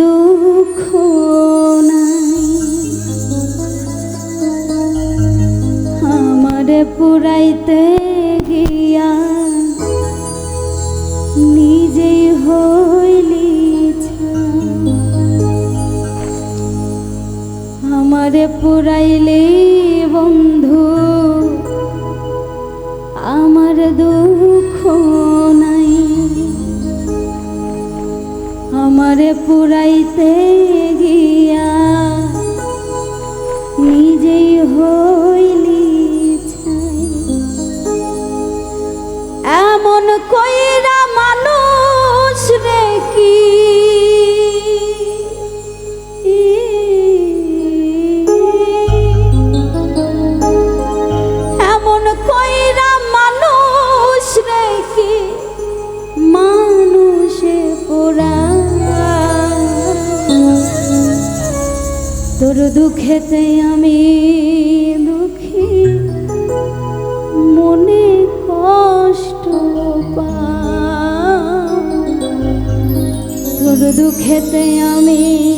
দুঃখ নাই। আমার পুরাইতে গিয়া নিজেই হইলি আমার পুরাইলে বন্ধু আমার দুঃখ আমারে পুরাইতে গিয়া নিজেই হইলি এমন কইরা মানুষ রে কি মানুষে পোড়া দুঃখেতে আমি দুঃখী মনে কষ্ট। তোর দুঃখেতে আমি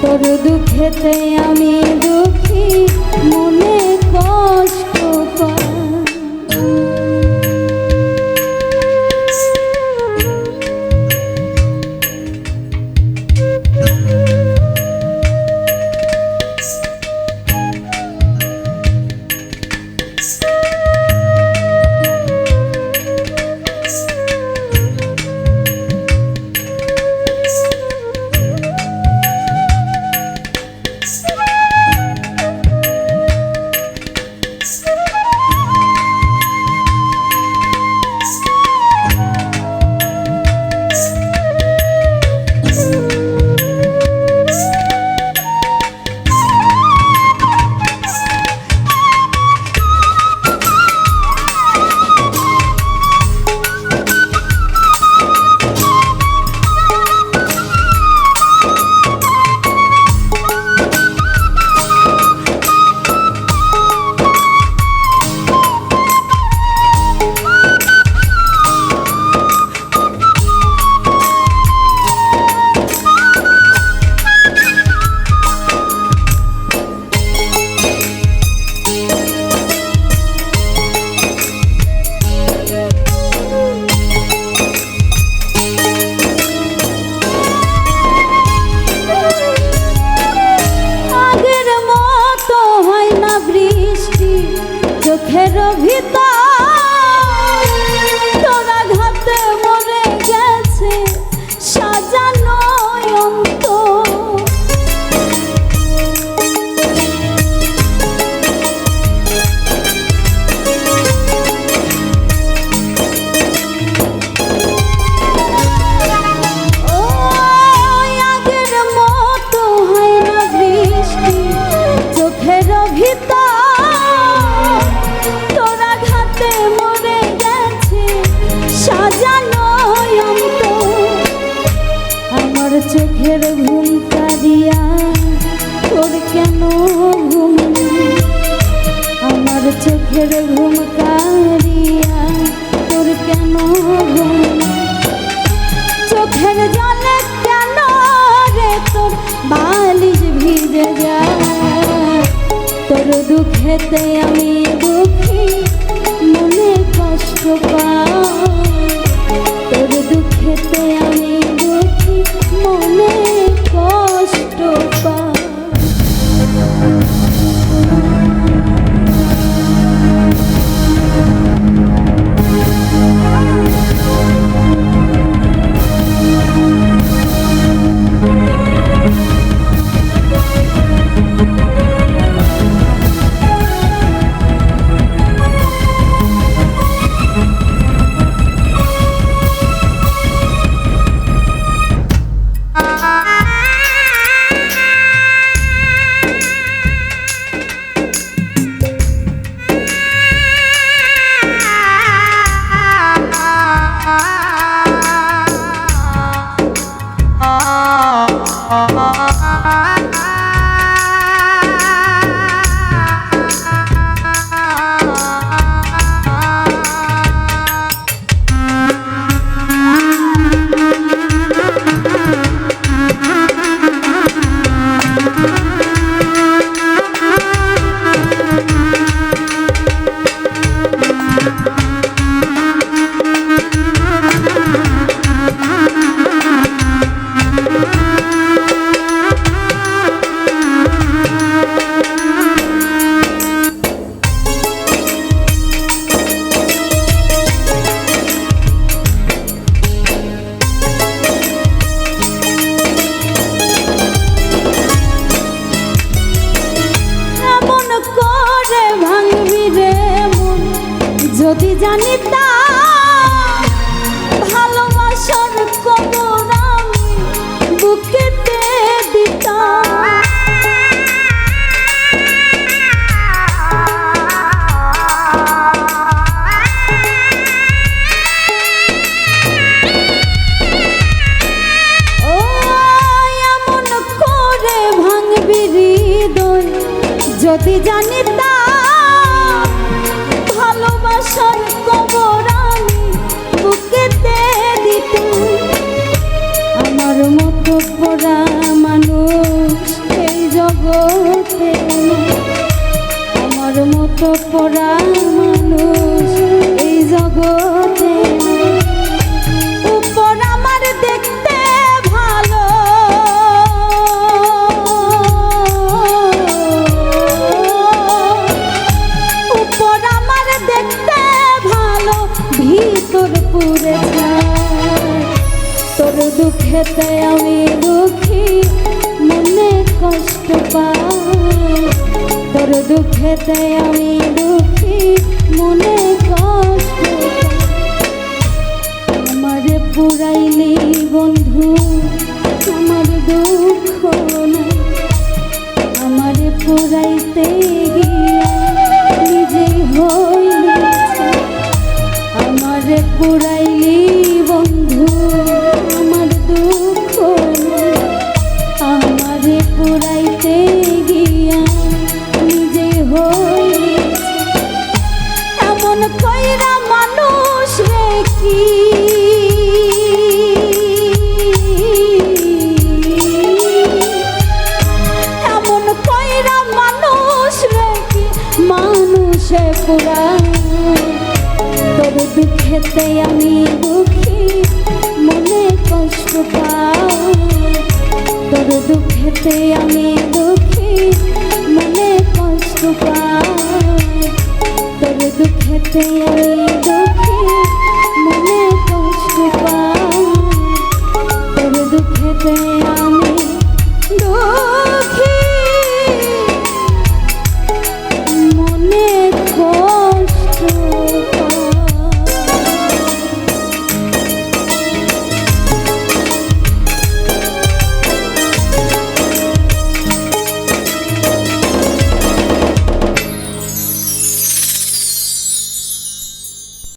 তোর দুঃখেতে আমি চোখের ভিতর ঘুম কারিয়া তোর কেন ঘুম চোখের জলে কেন রে তোর বালিশ ভিজে যায়? তোর দুঃখেতে আমি দুঃখী, মনে কষ্ট পাই। তোর দুঃখেতে আমি অভিযান কষ্ট পাই তোর দুঃখেতে আমি দুঃখী, মনে কষ্ট আমার পুরাইলি বন্ধু, আমার দুঃখ নাই। আমার পুরাইতে যেতে আমি দুঃখী, মনে কষ্ট পাও। তোর দুঃখেতে আমি দুঃখী, মনে কষ্ট পাও। তোর দুঃখেতে আমি দুঃখী, মনে কষ্ট পাও। তোর দুঃখেতে আমি